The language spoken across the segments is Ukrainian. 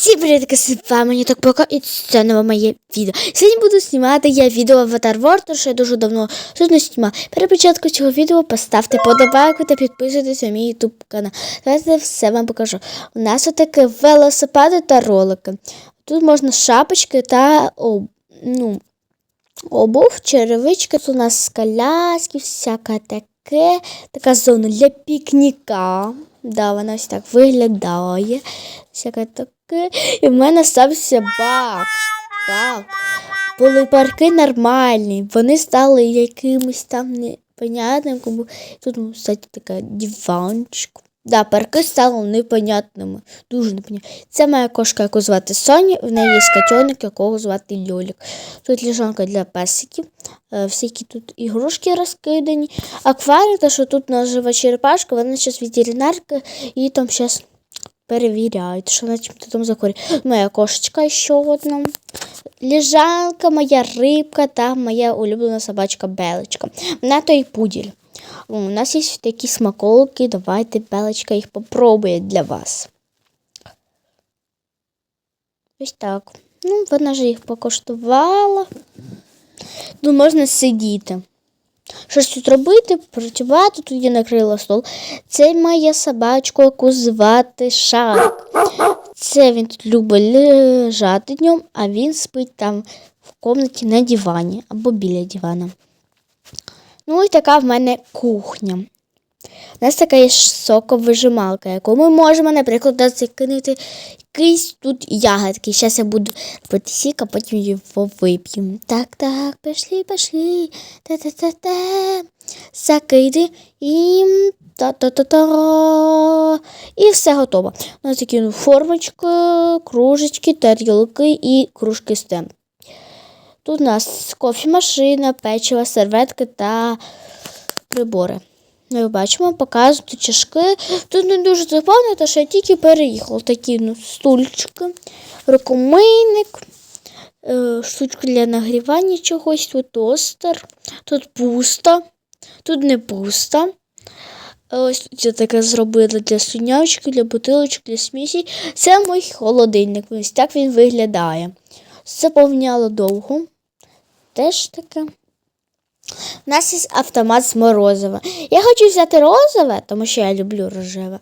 Всім привіт, з вами не так пока, і це нове моє відео. Сьогодні буду знімати я відео Аватар World, тому що я дуже давно тут не знімав. Перед початку цього відео поставте подобайку та підписуйтесь на мій YouTube канал. Давайте все вам покажу. У нас отакі велосипеди та ролики. Тут можна шапочки та об, ну, обув, черевички. Тут у нас коляски, всяке таке. Така зона для пікніка. Да, вона ось так виглядає. Всяке таке. І в мене стався баг. Баг. Були парки нормальні, вони стали якимось там непонятним. Тут, ну, кстати, така диванчик. Да, парки стали непонятними. Дуже непонятними. Це моя кошка, яку звати Соня, в неї є котенок, якого звати Льолік. Тут лежанка для песиків, е, всякі тут ігрушки розкидані. Акваріум, що тут у нас жива черепашка, вона зараз ветеринарка, і там зараз перевіряють, що начебто там закурі. Моя кошечка ще одна. Лежанка, моя рибка та моя улюблена собачка Белочка. Вона той пуділь. У нас є такі смаколики, давайте Белочка їх попробує для вас. Ось так. Ну, вона ж їх покоштувала. Тут можна сидіти. Щось тут робити, працювати, тут я накрила стол. Це моя собачка, яку звати Шак. Це він тут любить лежати днем, а він спить там в комнаті на дивані або біля дивана. Ну і така в мене кухня. У нас така є соковижималка, яку ми можемо, наприклад, закинути якісь тут ягодки. Зараз я буду пити сік, а потім його вип'ємо. Так, так, пішли, пішли. Та-та-та-та. Закиди і та-та-та-та. І все готово. У нас такі ну, формочки, кружечки, тарілки і кружки з тем. Тут у нас кофемашина, печиво, серветки та прибори. Ми бачимо, показують чашки. Тут не дуже заповнено, тому що я тільки переїхала. Такі ну, стульчики, рукомийник, е, штучка для нагрівання чогось, тут тостер, тут пусто, тут не пусто. Ось тут я таке зробила для сунявочки, для бутилочок, для смісі. Це мій холодильник. Ось так він виглядає. Заповняло довго. Теж таке. У нас є автомат з морозива. Я хочу взяти розове, тому що я люблю рожеве.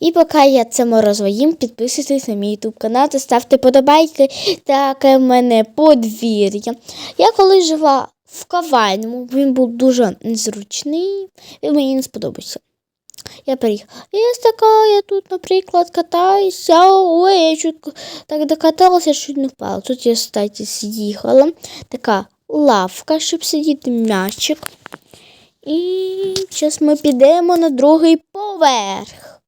І поки я це морозиво їм, підписуйтесь на мій YouTube канал та ставте подобайки. Таке в мене подвір'я. Я коли жила в кавальному, він був дуже незручний, і мені не сподобався. Я приїхала. Є така, я тут, наприклад, катаюся. Ой, я чуть так докаталася, чуть не впала. Тут я, кстати, з'їхала. Така лавка, щоб сидіти м'ячик. І зараз ми підемо на другий поверх.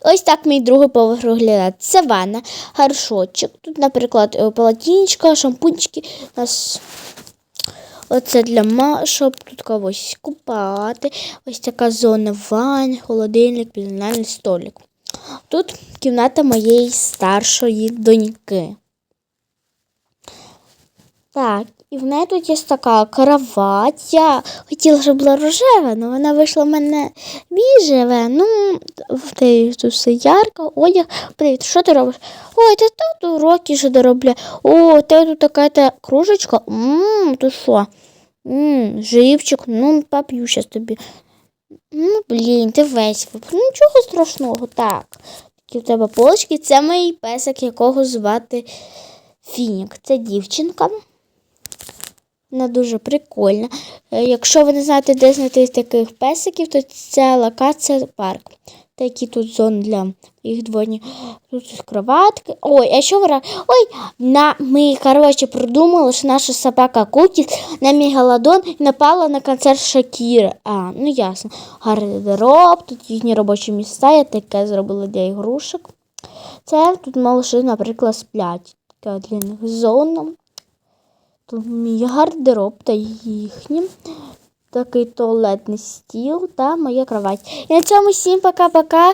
Ось так мій другий поверх виглядає. Це ванна, гаршочок. Тут, наприклад, е, полотенечко, шампунчики. У нас оце для ма, щоб тут когось купати. Ось така зона ванн, холодильник, пізнальний столик. Тут кімната моєї старшої доньки. Так, і в неї тут є така кровать. Я хотіла, щоб була рожева, але вона вийшла в мене біжеве. Ну, в тебе тут все ярко, одяг. Привіт, що ти робиш? Ой, ти тут уроки вже доробляю. О, тебе тут така та кружечка. Ммм, ти що? Ммм, живчик, ну, поп'ю щас тобі. Ну, блін, ти весь вип- Ну, Нічого страшного, так. Такі в тебе полочки. Це мій песик, якого звати Фінік. Це дівчинка. Вона дуже прикольна. Е, Якщо ви не знаєте, де знайти таких песиків, то це локація парк. Такі тут зони для їх двоні. Тут кроватки. Ой, а що вона? Ой, на, ми, коротше, придумали, що наша собака Кукіс на мегалодон напала на концерт Шакіри. А, ну ясно. Гардероб, тут їхні робочі місця, я таке зробила для ігрушок. Це тут малыші, наприклад, сплять. Для них зона. Тут мій гардероб та їхній. Такий туалетний стіл та моя кровать. І на цьому всім пока-пока.